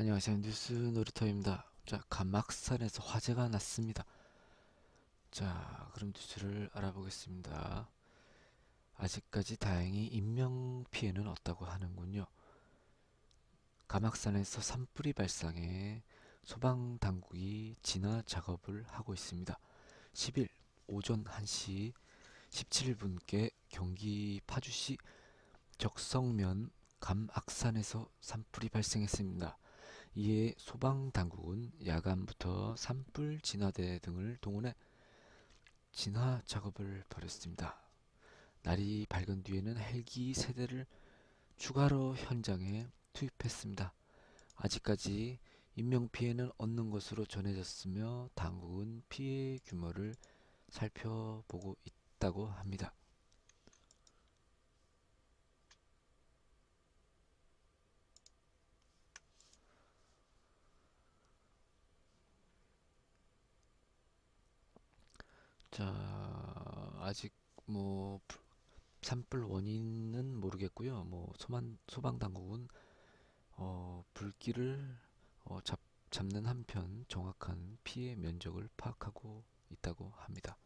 안녕하세요. 뉴스 놀이터입니다. 자, 감막산에서 화재가 났습니다. 자, 그럼 뉴스를 알아보겠습니다. 아직까지 다행히 인명 피해는 없다고 하는군요. 감악산에서 산불이 발생해 소방 당국이 진화 작업을 하고 있습니다. 10일 오전 1시 17분께 경기 파주시 적성면 감악산에서 산불이 발생했습니다. 이에 소방 당국은 야간부터 산불 진화대 등을 동원해 진화 작업을 벌였습니다. 날이 밝은 뒤에는 헬기 세대를 추가로 현장에 투입했습니다. 아직까지 인명 피해는 없는 것으로 전해졌으며 당국은 피해 규모를 살펴보고 있다고 합니다. 자, 아직 뭐 불- 산불 원인은 모르겠고요. 뭐 소방 소방 당국은 어, 불길을 어, 잡, 잡는 한편 정확한 피해 면적을 파악하고 있다고 합니다.